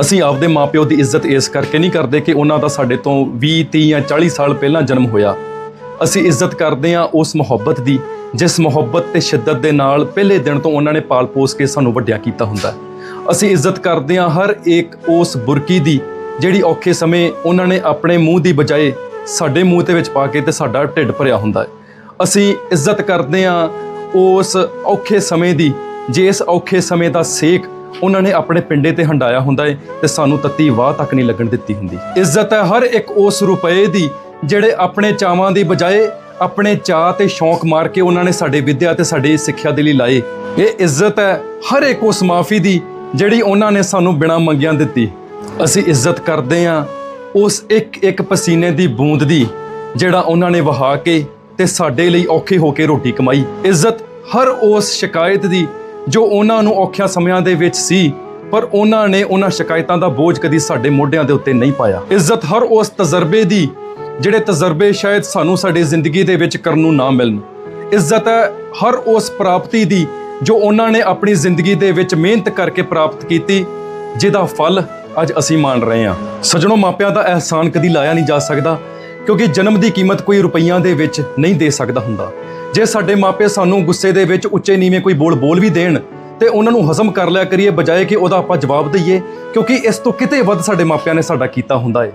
ਅਸੀਂ ਆਪਦੇ ਮਾਪਿਓ ਦੀ ਇੱਜ਼ਤ ਇਸ ਕਰਕੇ ਨਹੀਂ ਕਰਦੇ ਕਿ ਉਹਨਾਂ ਦਾ ਸਾਡੇ ਤੋਂ 20 30 ਜਾਂ 40 ਸਾਲ ਪਹਿਲਾਂ ਜਨਮ ਹੋਇਆ। ਅਸੀਂ ਇੱਜ਼ਤ ਕਰਦੇ ਹਾਂ ਉਸ ਮੁਹੱਬਤ ਦੀ, ਜਿਸ ਮੁਹੱਬਤ ਤੇ ਸ਼ਿੱਦਤ ਦੇ ਨਾਲ ਪਹਿਲੇ ਦਿਨ ਤੋਂ ਉਹਨਾਂ ਨੇ ਪਾਲ ਪੋਸ ਕੇ ਸਾਨੂੰ ਵੱਡਿਆ ਕੀਤਾ ਹੁੰਦਾ ਅਸੀਂ ਇੱਜ਼ਤ ਕਰਦੇ ਹਾਂ ਹਰ ਇੱਕ ਉਸ ਬੁਰਕੀ ਦੀ, ਜਿਹੜੀ ਔਖੇ ਸਮੇਂ ਉਹਨਾਂ ਨੇ ਆਪਣੇ ਮੂੰਹ ਦੀ ਬਜਾਏ ਸਾਡੇ ਮੂੰਹ ਦੇ ਵਿੱਚ ਪਾ ਕੇ ਤੇ ਸਾਡਾ ਢਿੱਡ ਭਰਿਆ ਹੁੰਦਾ ਹੈ। ਅਸੀਂ ਇੱਜ਼ਤ ਕਰਦੇ ਹਾਂ ਉਸ ਔਖੇ ਸਮੇਂ ਦੀ ਜੇ ਇਸ ਔਖੇ ਸਮੇਂ ਦਾ ਸੇਕ ਉਹਨਾਂ ਨੇ ਆਪਣੇ ਪਿੰਡੇ ਤੇ ਹੰਡਾਇਆ ਹੁੰਦਾ ਹੈ ਤੇ ਸਾਨੂੰ ਤੱਤੀ ਵਾਹ ਤੱਕ ਨਹੀਂ ਲੱਗਣ ਦਿੱਤੀ ਹੁੰਦੀ। ਇੱਜ਼ਤ ਹੈ ਹਰ ਇੱਕ ਉਸ ਰੁਪਏ ਦੀ ਜਿਹੜੇ ਆਪਣੇ ਚਾਵਾਂ ਦੀ ਬਜਾਏ ਆਪਣੇ ਚਾਹ ਤੇ ਸ਼ੌਂਕ ਮਾਰ ਕੇ ਉਹਨਾਂ ਨੇ ਸਾਡੇ ਵਿਦਿਆ ਤੇ ਸਾਡੀ ਸਿੱਖਿਆ ਦੇ ਲਈ ਲਾਏ। ਇਹ ਇੱਜ਼ਤ ਹੈ ਹਰ ਇੱਕ ਉਸ ਮਾਫੀ ਦੀ ਜਿਹੜੀ ਉਹਨਾਂ ਨੇ ਸਾਨੂੰ ਬਿਨਾਂ ਮੰਗਿਆਂ ਦਿੱਤੀ। ਅਸੀਂ ਇੱਜ਼ਤ ਕਰਦੇ ਹਾਂ ਉਸ ਇੱਕ ਇੱਕ ਪਸੀਨੇ ਦੀ ਬੂੰਦ ਦੀ ਜਿਹੜਾ ਉਹਨਾਂ ਨੇ ਵਹਾ ਕੇ ਤੇ ਸਾਡੇ ਲਈ ਔਖੇ ਹੋ ਕੇ ਰੋਟੀ ਕਮਾਈ। ਇੱਜ਼ਤ ਹਰ ਉਸ ਸ਼ਿਕਾਇਤ ਦੀ ਜੋ ਉਹਨਾਂ ਨੂੰ ਔਖਿਆਂ ਸਮਿਆਂ ਦੇ ਵਿੱਚ ਸੀ, ਪਰ ਉਹਨਾਂ ਨੇ ਉਹਨਾਂ ਸ਼ਿਕਾਇਤਾਂ ਦਾ ਬੋਝ ਕਦੀ ਸਾਡੇ ਮੋਢਿਆਂ ਦੇ ਉੱਤੇ ਨਹੀਂ ਪਾਇਆ। ਇੱਜ਼ਤ ਹਰ ਉਸ ਤਜਰਬੇ ਦੀ, ਜਿਹੜੇ ਤਜਰਬੇ ਸ਼ਾਇਦ ਸਾਨੂੰ ਸਾਡੀ ਜ਼ਿੰਦਗੀ ਦੇ ਵਿੱਚ ਕਰਨ ਨੂੰ ਨਾ ਮਿਲਣ। ਇੱਜ਼ਤ ਹੈ ਹਰ ਉਸ ਪ੍ਰਾਪਤੀ ਦੀ, ਜੋ ਉਹਨਾਂ ਨੇ ਆਪਣੀ ਜ਼ਿੰਦਗੀ ਦੇ ਵਿੱਚ ਮਿਹਨਤ ਕਰਕੇ ਪ੍ਰਾਪਤ ਕੀਤੀ, ਜਿਹਦਾ ਫਲ ਅੱਜ ਅਸੀਂ ਮਾਣ ਰਹੇ ਹਾਂ। ਸਜਣੋ, ਮਾਪਿਆਂ ਦਾ ਅਹਿਸਾਨ ਕਦੀ ਲਾਇਆ ਨਹੀਂ ਜਾ ਸਕਦਾ। ਕਿਉਂਕਿ ਜਨਮ ਦੀ ਕੀਮਤ ਕੋਈ ਰੁਪਈਆਂ ਦੇ ਵਿੱਚ ਨਹੀਂ ਦੇ ਸਕਦਾ ਹੁੰਦਾ। ਜੇ ਸਾਡੇ ਮਾਪੇ ਸਾਨੂੰ ਗੁੱਸੇ ਦੇ ਵਿੱਚ ਉੱਚੇ ਨੀਵੇਂ ਕੋਈ ਬੋਲ ਬੋਲ ਵੀ ਦੇਣ, ਤੇ ਉਹਨਾਂ ਨੂੰ ਹਜ਼ਮ ਕਰ ਲਿਆ ਕਰੀਏ ਬਜਾਏ ਕਿ ਉਹਦਾ ਆਪਾਂ ਜਵਾਬ ਦਈਏ, ਕਿਉਂਕਿ ਇਸ ਤੋਂ ਕਿਤੇ ਵੱਧ ਸਾਡੇ ਮਾਪਿਆਂ ਨੇ ਸਾਡਾ ਕੀਤਾ ਹੁੰਦਾ ਹੈ